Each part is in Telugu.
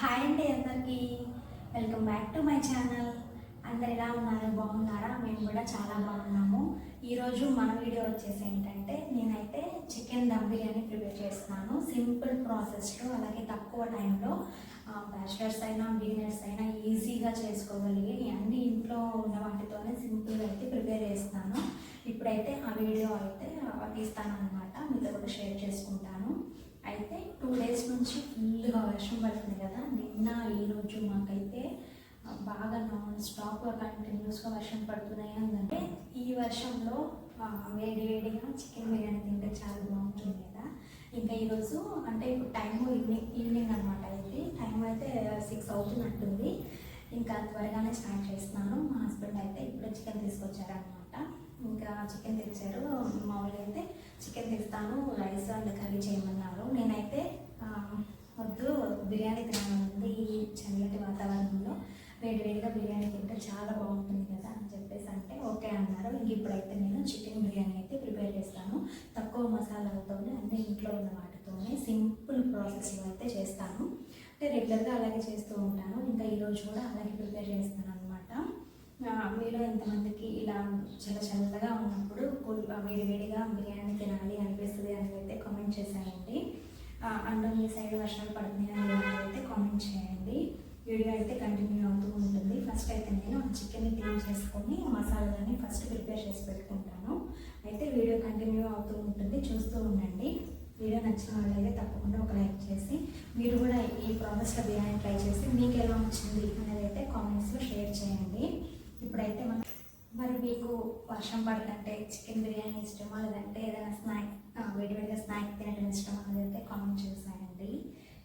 హాయ్ అండి అందరికీ. Welcome back to my channel. అందరు ఎలా ఉన్నారు? బాగున్నారా? మేము కూడా చాలా బాగున్నాము. ఈరోజు మన వీడియో వచ్చేసి ఏంటంటే నేనైతే చికెన్ దమ్ బిర్యానీ ప్రిపేర్ చేస్తున్నాను. సింపుల్ ప్రాసెస్లో అలాగే తక్కువ టైంలో బ్యాచిలర్స్ అయినా బిగినర్స్ అయినా ఈజీగా చేసుకోగలిగి అన్ని ఇంట్లో ఉన్న వాటితోనే సింపుల్గా అయితే ప్రిపేర్ చేస్తాను ఇప్పుడైతే ఆ వీడియో అయితే తీస్తాను అనమాట మీతో కూడా షేర్ చేసుకుంటాను. అయితే టూ డేస్ నుంచి ఫుల్గా వర్షం పడుతుంది కదా. నిన్న ఈరోజు మాకైతే బాగా నాన్ స్టాప్గా కంటిన్యూస్గా వర్షం పడుతున్నాయి ఉందంటే ఈ వర్షంలో వేడి వేడిగా చికెన్ బిర్యానీ తింటే చాలా బాగుంటుంది కదా. ఇంకా ఈరోజు అంటే ఇప్పుడు టైం ఈవినింగ్ ఈవినింగ్ అనమాట ఇది. టైం అయితే సిక్స్ అవుతున్నట్టుంది. ఇంకా త్వరగానే స్టార్ట్ చేస్తున్నాను. మా హస్బెండ్ అయితే ఇప్పుడే చికెన్ తీసుకొచ్చారనమాట ఇంకా చికెన్ తెచ్చారు. మామూలుగా అయితే చికెన్ తెస్తాను రైస్ అండ్ కర్రీ చేయమన్నారు. నేనైతే వద్దు బిర్యానీ తినాలనుంది ఈ చల్లటి వాతావరణంలో. వేడి వేడిగా బిర్యానీ తింటే చాలా బాగుంటుంది కదా అని చెప్పేసి అంటే ఓకే అన్నారు. ఇంక ఇప్పుడైతే నేను చికెన్ బిర్యానీ అయితే ప్రిపేర్ చేస్తాను. తక్కువ మసాలాలతోనే అన్ని ఇంట్లో ఉన్న వాటితోనే సింపుల్ ప్రాసెస్లో అయితే చేస్తాను అంటే రెగ్యులర్గా అలాగే చేస్తూ ఉంటాను. ఇంకా ఈరోజు కూడా అలాగే ప్రిపేర్ చేస్తాను మీలో ఎంతమందికి ఇలా చల్ల చల్లగా ఉన్నప్పుడు వేడి వేడిగా బిర్యానీ తినాలి అనిపిస్తుంది అని అయితే కామెంట్ చేశారండి. అండ్ మీ సైడ్ వర్షాలు పడుతున్నాయి అని అయితే కామెంట్ చేయండి. వీడియో అయితే కంటిన్యూ అవుతూ ఉంటుంది. ఫస్ట్ అయితే నేను చికెన్ క్లీన్ చేసుకొని మసాలాలని ఫస్ట్ ప్రిపేర్ చేసి పెట్టుకుంటాను. అయితే వీడియో కంటిన్యూ అవుతూ ఉంటుంది. చూస్తూ ఉండండి. వీడియో నచ్చిన వాళ్ళైతే తప్పకుండా ఒక లైక్ చేసి మీరు కూడా ఈ ప్రాసెస్లో బిర్యానీ ట్రై చేసి మీకు ఎలా వచ్చింది అనేది అయితే కామెంట్స్లో షేర్ చేయండి. ఇప్పుడైతే మనం మరి మీకు వర్షం పడుతుంటే చికెన్ బిర్యానీ ఇష్టమా? లేదంటే ఏదైనా స్నాక్ వేడివేడిగా స్నాక్ తినడం ఇష్టమా? అదైతే కామెంట్ చేశానండి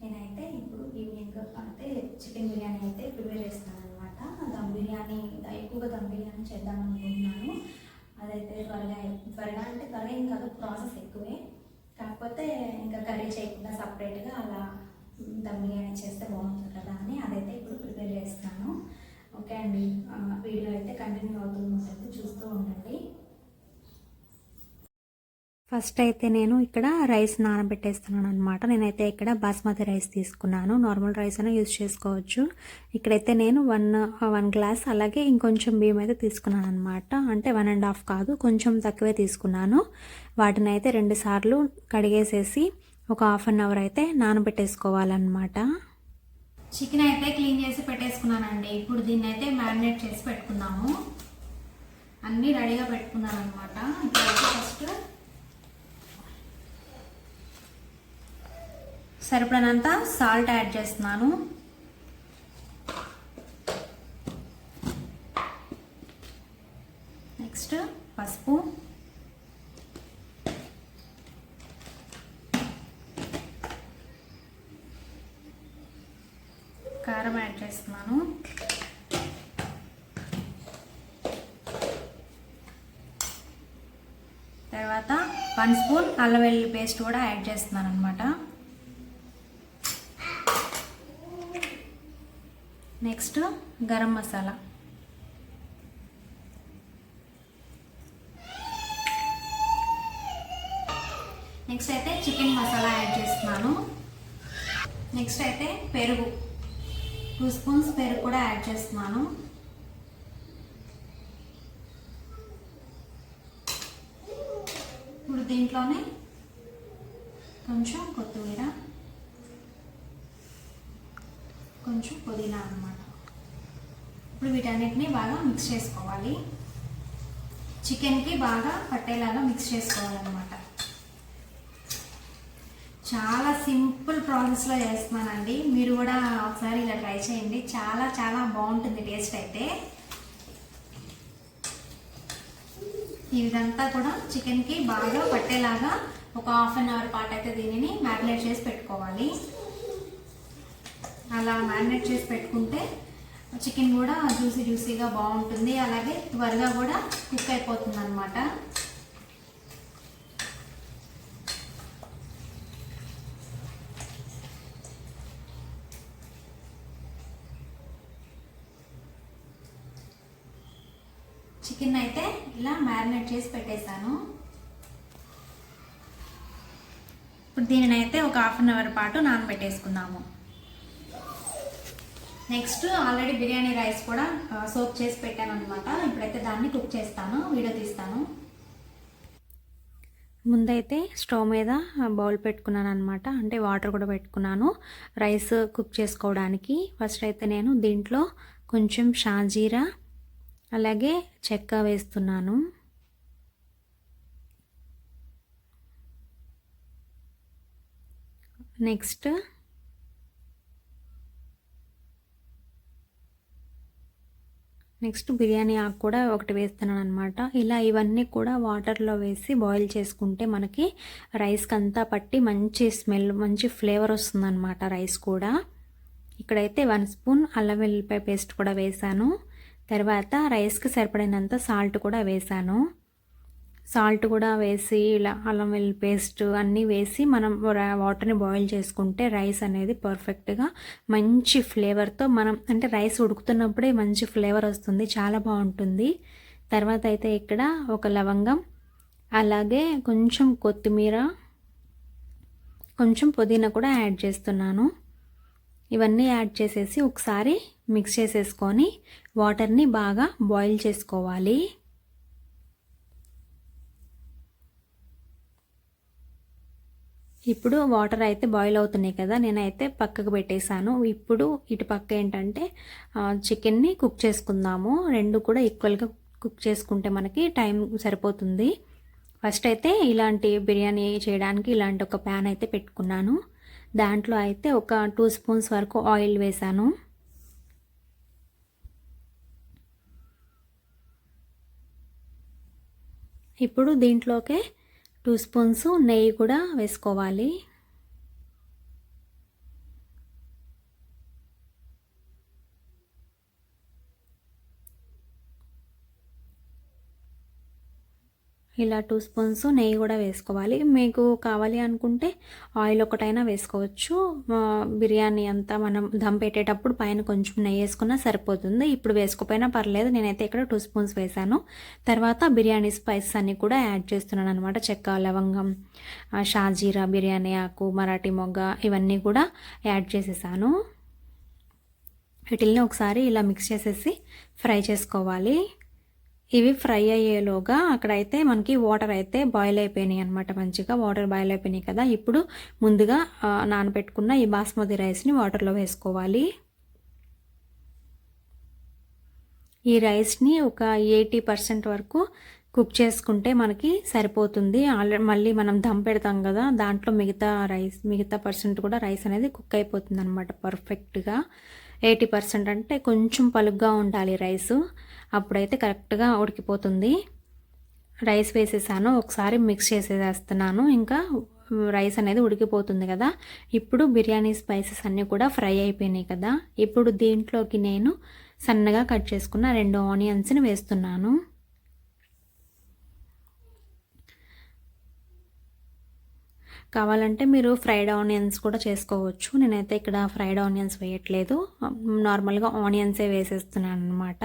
నేనైతే ఇప్పుడు ఈవినింగ్ అయితే చికెన్ బిర్యానీ అయితే ప్రిపేర్ చేస్తాను అనమాట దమ్ బిర్యానీ ఎక్కువగా దమ్ బిర్యానీ చేద్దాం అనుకుంటున్నాను. అదైతే త్వరగా త్వరగా అంటే త్వరగా ఏం కాదు ప్రాసెస్ ఎక్కువే. కాకపోతే ఇంకా కర్రీ చేయకుండా సపరేట్గా అలా దమ్ బిర్యానీ చేస్తే బాగుంటుంది కదా అని అదైతే ఇప్పుడు ప్రిపేర్ చేస్తాను. ఓకే అండి. వీడియో అయితే కంటిన్యూ అవుతుంది. ఉంటుంది చూస్తూ ఉండండి. ఫస్ట్ అయితే నేను ఇక్కడ రైస్ నానబెట్టేస్తున్నాను అనమాట నేనైతే ఇక్కడ బాస్మతి రైస్ తీసుకున్నాను. నార్మల్ రైస్ అయినా యూజ్ చేసుకోవచ్చు. ఇక్కడైతే నేను వన్ వన్ గ్లాస్ అలాగే ఇంకొంచెం బియ్యం అయితే తీసుకున్నాను అనమాట అంటే వన్ అండ్ హాఫ్ కాదు కొంచెం తక్కువే తీసుకున్నాను. వాటిని అయితే రెండు సార్లు కడిగేసేసి ఒక హాఫ్ అన్ అవర్ అయితే నానబెట్టేసుకోవాలన్నమాట. చికెన్ అయితే క్లీన్ చేసి పెట్టేసుకున్నానండి. ఇప్పుడు దీన్ని అయితే మ్యారినేట్ చేసి పెట్టుకుందాము. అన్నీ రెడీగా పెట్టుకున్నాను అనమాట ఇప్పుడైతే ఫస్ట్ సరిపడినంత సాల్ట్ యాడ్ చేస్తున్నాను నెక్స్ట్ పసుపు కారం యాడ్ చేస్తున్నాను తర్వాత వన్ స్పూన్ అల్లం వెల్లుల్లి పేస్ట్ కూడా యాడ్ చేస్తున్నాను అనమాట నెక్స్ట్ గరం మసాలా. నెక్స్ట్ అయితే చికెన్ మసాలా యాడ్ చేస్తున్నాను. నెక్స్ట్ అయితే పెరుగు. టూ స్పూన్స్ పెరుగు కూడా యాడ్ చేస్తున్నాను. ఇప్పుడు దీంట్లోనే? కొంచెం కొత్తిమీర. కొంచెం పుదీనా అన్నమాట. ఇప్పుడు వీటన్నిటిని బాగా మిక్స్ చేసుకోవాలి. చికెన్కి బాగా పట్టేలాగా మిక్స్ చేసుకోవాలన్నమాట. చాలా సింపుల్ ప్రాసెస్లో చేస్తున్నానండి. మీరు కూడా ఒకసారి ఇలా ట్రై చేయండి. చాలా చాలా బాగుంటుంది టేస్ట్ అయితే. ఇదంతా కూడా చికెన్కి బాగా పట్టేలాగా ఒక హాఫ్ అన్ అవర్ పాటు అయితే దీనిని మ్యారినేట్ చేసి పెట్టుకోవాలి. అలా మ్యారినేట్ చేసి పెట్టుకుంటే చికెన్ కూడా జ్యూసీ జ్యూసీగా బాగుంటుంది. అలాగే త్వరగా కూడా కుక్ అయిపోతుంది అనమాట చికెన్ అయితే ఇలా మ్యారినేట్ చేసి పెట్టేశాను. ఇప్పుడు దీనిని అయితే ఒక హాఫ్ అన్ అవర్ పాటు నానబెట్టేసుకుందాము. నెక్స్ట్ ఆల్రెడీ బిర్యానీ రైస్ కూడా సోప్ చేసి పెట్టాను అనమాట ఇప్పుడైతే దాన్ని కుక్ చేస్తాను వీడియో తీస్తాను. ముందైతే స్టవ్ మీద బౌల్ పెట్టుకున్నాను అనమాట అంటే వాటర్ కూడా పెట్టుకున్నాను. రైస్ కుక్ చేసుకోవడానికి. ఫస్ట్ అయితే నేను దీంట్లో కొంచెం షాజీరా అలాగే చెక్క వేస్తున్నాను. నెక్స్ట్ నెక్స్ట్ బిర్యానీ ఆకు కూడా ఒకటి వేస్తున్నాను అనమాట ఇలా ఇవన్నీ కూడా వాటర్లో వేసి బాయిల్ చేసుకుంటే మనకి రైస్కి అంతా పట్టి మంచి స్మెల్ మంచి ఫ్లేవర్ వస్తుందన్నమాట రైస్ కూడా. ఇక్కడైతే వన్ స్పూన్ అల్లం వెల్లిపాయ పేస్ట్ కూడా వేసాను తర్వాత రైస్కి సరిపడినంత సాల్ట్ కూడా వేసాను. సాల్ట్ కూడా వేసి ఇలా అల్లం వెల్లుల్లి పేస్ట్ అన్నీ వేసి మనం వాటర్ని బాయిల్ చేసుకుంటే రైస్ అనేది పర్ఫెక్ట్గా మంచి ఫ్లేవర్తో మనం అంటే రైస్ ఉడుకుతున్నప్పుడే మంచి ఫ్లేవర్ వస్తుంది చాలా బాగుంటుంది. తర్వాత అయితే ఇక్కడ ఒక లవంగం అలాగే కొంచెం కొత్తిమీర కొంచెం పుదీనా కూడా యాడ్ చేస్తున్నాను. ఇవన్నీ యాడ్ చేసేసి ఒకసారి మిక్స్ చేసేసుకొని వాటర్ని బాగా బాయిల్ చేసుకోవాలి. ఇప్పుడు వాటర్ అయితే బాయిల్ అవుతున్నాయి కదా నేనైతే పక్కకు పెట్టేశాను. ఇప్పుడు ఇటు పక్క ఏంటంటే చికెన్ని కుక్ చేసుకుందాము. రెండు కూడా ఈక్వల్గా కుక్ చేసుకుంటే మనకి టైం సరిపోతుంది. ఫస్ట్ అయితే ఇలాంటి బిర్యానీ చేయడానికి ఇలాంటి ఒక ప్యాన్ అయితే పెట్టుకున్నాను. దాంట్లో అయితే ఒక టూ స్పూన్స్ వరకు ఆయిల్ వేసాను ఇప్పుడు దీంట్లోకే టూ స్పూన్స్ నెయ్యి కూడా వేసుకోవాలి. ఇలా టూ స్పూన్స్ నెయ్యి కూడా వేసుకోవాలి. మీకు కావాలి అనుకుంటే ఆయిల్ ఒకటైనా వేసుకోవచ్చు. బిర్యానీ అంతా మనం దమ్ పెట్టేటప్పుడు పైన కొంచెం నెయ్యి వేసుకున్నా సరిపోతుంది. ఇప్పుడు వేసుకోపోయినా పర్లేదు. నేనైతే ఇక్కడ టూ స్పూన్స్ వేసాను తర్వాత బిర్యానీ స్పైసెస్ అన్నీ కూడా యాడ్ చేస్తున్నాను అనమాట చెక్క లవంగం షాజీరా బిర్యానీ ఆకు మరాఠీ మొగ్గ ఇవన్నీ కూడా యాడ్ చేసేసాను. వీటిల్ని ఒకసారి ఇలా మిక్స్ చేసేసి ఫ్రై చేసుకోవాలి. ఇవి ఫ్రై అయ్యేలోగా అక్కడైతే మనకి వాటర్ అయితే బాయిల్ అయిపోయినాయి అనమాట మంచిగా. వాటర్ బాయిల్ అయిపోయినాయి కదా. ఇప్పుడు ముందుగా నానబెట్టుకున్న ఈ బాస్మతి రైస్ని వాటర్లో వేసుకోవాలి. ఈ రైస్ని ఒక ఎయిటీ పర్సెంట్ వరకు కుక్ చేసుకుంటే మనకి సరిపోతుంది. ఆల్రెడీ మళ్ళీ మనం దమ్ పెడతాం కదా దాంట్లో మిగతా రైస్ మిగతా పర్సెంట్ కూడా రైస్ అనేది కుక్ అయిపోతుంది అనమాట పర్ఫెక్ట్గా. ఎయిటీ పర్సెంట్ అంటే కొంచెం పలుగ్గా ఉండాలి రైస్. అప్పుడైతే కరెక్ట్గా ఉడికిపోతుంది. రైస్ వేసేసాను ఒకసారి మిక్స్ చేసేసేస్తున్నాను. ఇంకా రైస్ అనేది ఉడికిపోతుంది కదా. ఇప్పుడు బిర్యానీ స్పైసెస్ అన్నీ కూడా ఫ్రై అయిపోయినాయి కదా. ఇప్పుడు దీంట్లోకి నేను సన్నగా కట్ చేసుకున్న రెండు ఆనియన్స్ని వేస్తున్నాను. కావాలంటే మీరు ఫ్రైడ్ ఆనియన్స్ కూడా చేసుకోవచ్చు. నేనైతే ఇక్కడ ఫ్రైడ్ ఆనియన్స్ వేయట్లేదు. నార్మల్గా ఆనియన్సే వేసేస్తున్నాను అనమాట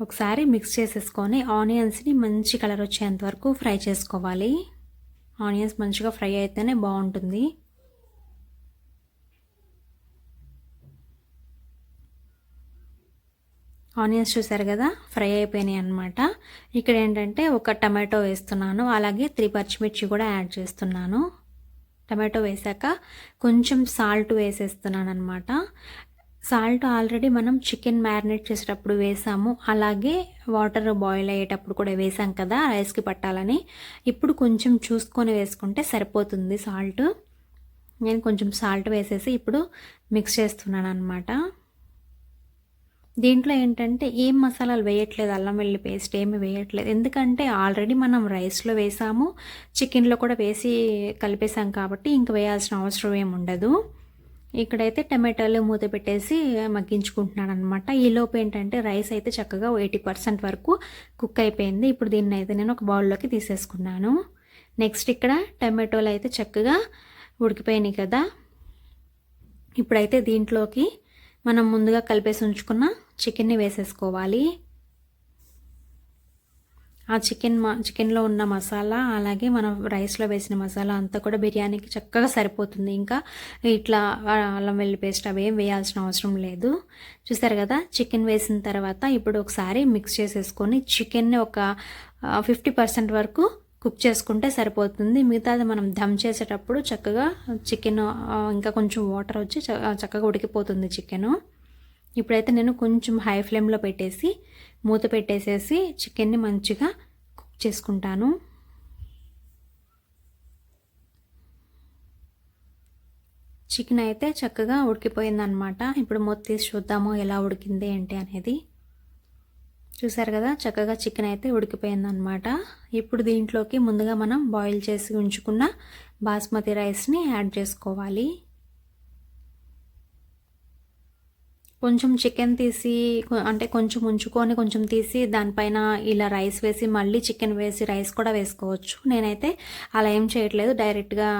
ఒకసారి మిక్స్ చేసేసుకొని ఆనియన్స్ని మంచి కలర్ వచ్చేంత వరకు ఫ్రై చేసుకోవాలి. ఆనియన్స్ మంచిగా ఫ్రై అయితేనే బాగుంటుంది. ఆనియన్స్ చూసారు కదా? ఫ్రై అయిపోయినాయి అనమాట ఇక్కడ ఏంటంటే ఒక టమాటో వేస్తున్నాను. అలాగే త్రీ పచ్చిమిర్చి కూడా యాడ్ చేస్తున్నాను. టమాటో వేసాక కొంచెం సాల్ట్ వేసేస్తున్నాను అనమాట సాల్ట్ ఆల్రెడీ మనం చికెన్ మ్యారినేట్ చేసేటప్పుడు వేసాము. అలాగే వాటర్ బాయిల్ అయ్యేటప్పుడు కూడా వేసాం కదా రైస్కి పట్టాలని. ఇప్పుడు కొంచెం చూసుకొని వేసుకుంటే సరిపోతుంది సాల్ట్. నేను కొంచెం సాల్ట్ వేసేసి ఇప్పుడు మిక్స్ చేస్తున్నాను అనమాట దీంట్లో ఏంటంటే ఏం మసాలాలు వేయట్లేదు అల్లం వెల్లి పేస్ట్ ఏమి వేయట్లేదు. ఎందుకంటే ఆల్రెడీ మనం రైస్లో వేసాము చికెన్లో కూడా వేసి కలిపేసాం కాబట్టి ఇంక వేయాల్సిన అవసరం ఏమి ఉండదు. ఇక్కడైతే టమాటాలు మూత పెట్టేసి మగ్గించుకుంటున్నాను అనమాట ఈలోపు ఏంటంటే రైస్ అయితే చక్కగా ఎయిటీ పర్సెంట్ వరకు కుక్ అయిపోయింది. ఇప్పుడు దీన్ని అయితే నేను ఒక బౌల్లోకి తీసేసుకున్నాను. నెక్స్ట్ ఇక్కడ టమాటోలు అయితే చక్కగా ఉడికిపోయినాయి కదా. ఇప్పుడైతే దీంట్లోకి మనం ముందుగా కలిపేసి ఉంచుకున్న చికెన్ని వేసేసుకోవాలి. ఆ చికెన్ మా చికెన్లో ఉన్న మసాలా అలాగే మనం రైస్లో వేసిన మసాలా అంతా కూడా బిర్యానీకి చక్కగా సరిపోతుంది. ఇంకా ఇట్లా అల్లం వెల్లి పేస్ట్ అవి ఏం వేయాల్సిన అవసరం లేదు. చూసారు కదా చికెన్ వేసిన తర్వాత ఇప్పుడు ఒకసారి మిక్స్ చేసేసుకొని చికెన్ని ఒక ఫిఫ్టీ పర్సెంట్ వరకు కుక్ చేసుకుంటే సరిపోతుంది. మిగతాది మనం దమ్ చేసేటప్పుడు చక్కగా చికెన్ ఇంకా కొంచెం వాటర్ వచ్చి చక్కగా ఉడికిపోతుంది చికెను ఇప్పుడైతే నేను కొంచెం హై ఫ్లేమ్లో పెట్టేసి మూత పెట్టేసేసి చికెన్ని మంచిగా కుక్ చేసుకుంటాను. చికెన్ అయితే చక్కగా ఉడికిపోయిందనమాట ఇప్పుడు మూత తీసి చూద్దాము ఎలా ఉడికింది ఏంటి అనేది. చూసారు కదా చక్కగా చికెన్ అయితే ఉడికిపోయిందనమాట ఇప్పుడు దీంట్లోకి ముందుగా మనం బాయిల్ చేసి ఉంచుకున్న బాస్మతి రైస్ని యాడ్ చేసుకోవాలి. కొంచెం చికెన్ తీసి అంటే కొంచెం ఉంచుకొని కొంచెం తీసి దానిపైన ఇలా రైస్ వేసి మళ్ళీ చికెన్ వేసి రైస్ కూడా వేసుకోవచ్చు. నేనైతే అలా ఏం చేయట్లేదు. డైరెక్ట్గా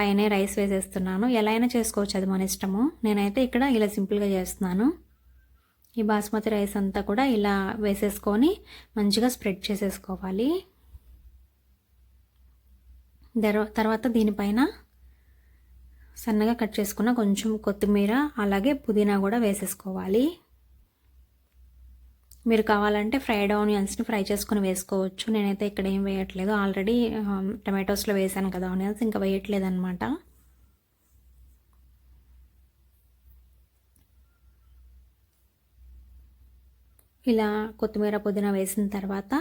పైనే రైస్ వేసేస్తున్నాను. ఎలా అయినా చేసుకోవచ్చు అది మన ఇష్టము. నేనైతే ఇక్కడ ఇలా సింపుల్గా చేస్తున్నాను. ఈ బాస్మతి రైస్ అంతా కూడా ఇలా వేసేసుకొని మంచిగా స్ప్రెడ్ చేసేసుకోవాలి. తర్వాత దీనిపైన సన్నగా కట్ చేసుకున్న కొంచెం కొత్తిమీర అలాగే పుదీనా కూడా వేసేసుకోవాలి. మీరు కావాలంటే ఫ్రైడ్ ఆనియన్స్ని ఫ్రై చేసుకొని వేసుకోవచ్చు. నేనైతే ఇక్కడ ఏం వేయట్లేదు. ఆల్రెడీ టమాటోస్లో వేసాను కదా ఆనియన్స్ ఇంకా వేయట్లేదు అనమాట ఇలా కొత్తిమీర పుదీనా వేసిన తర్వాత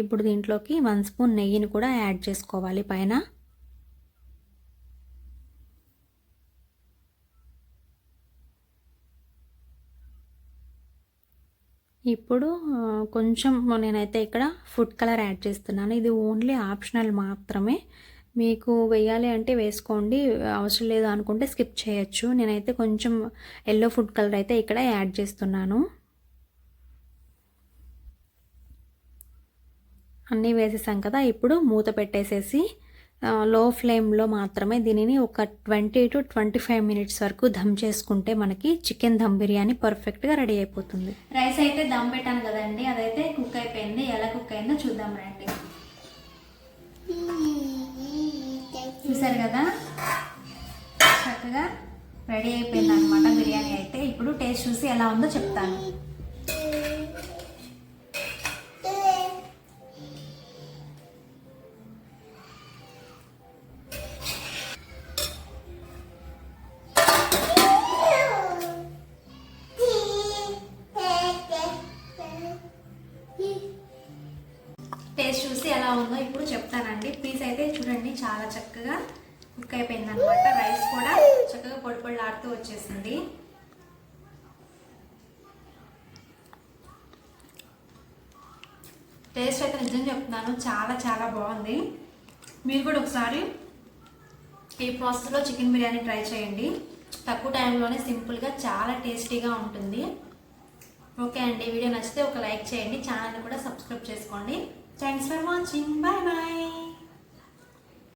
ఇప్పుడు దీంట్లోకి వన్ స్పూన్ నెయ్యిని కూడా యాడ్ చేసుకోవాలి పైన. ఇప్పుడు కొంచెం నేనైతే ఇక్కడ ఫుడ్ కలర్ యాడ్ చేస్తున్నాను. ఇది ఓన్లీ ఆప్షనల్ మాత్రమే. మీకు వేయాలి అంటే వేసుకోండి. అవసరం లేదు అనుకుంటే స్కిప్ చేయొచ్చు. నేనైతే కొంచెం ఎల్లో ఫుడ్ కలర్ అయితే ఇక్కడ యాడ్ చేస్తున్నాను. అన్నీ వేసేసాం కదా ఇప్పుడు మూత పెట్టేసేసి లో ఫ్లేమ్లో మాత్రమే దీనిని ఒక twenty to twenty five minutes వరకు దమ్ చేసుకుంటే మనకి చికెన్ దమ్ బిర్యానీ పర్ఫెక్ట్గా రెడీ అయిపోతుంది. రైస్ అయితే దమ్ పెట్టాను కదండి అదైతే కుక్ అయిపోయింది. ఎలా కుక్ అయిందో చూద్దాం రండి. చూసారు కదా? చక్కగా రెడీ అయిపోయింది అనమాట బిర్యానీ అయితే. ఇప్పుడు టేస్ట్ చూసి ఎలా ఉందో చెప్తాను. టేస్ట్ అయితే నిజం చెప్తున్నాను. చాలా చాలా బాగుంది. మీరు కూడా ఒకసారి ఈ ప్రాసెస్లో చికెన్ బిర్యానీ ట్రై చేయండి. తక్కువ టైంలోనే సింపుల్గా చాలా టేస్టీగా ఉంటుంది. ఓకే అండి వీడియో నచ్చితే ఒక లైక్ చేయండి. ఛానల్ని కూడా సబ్స్క్రైబ్ చేసుకోండి. Thanks for watching. Bye bye.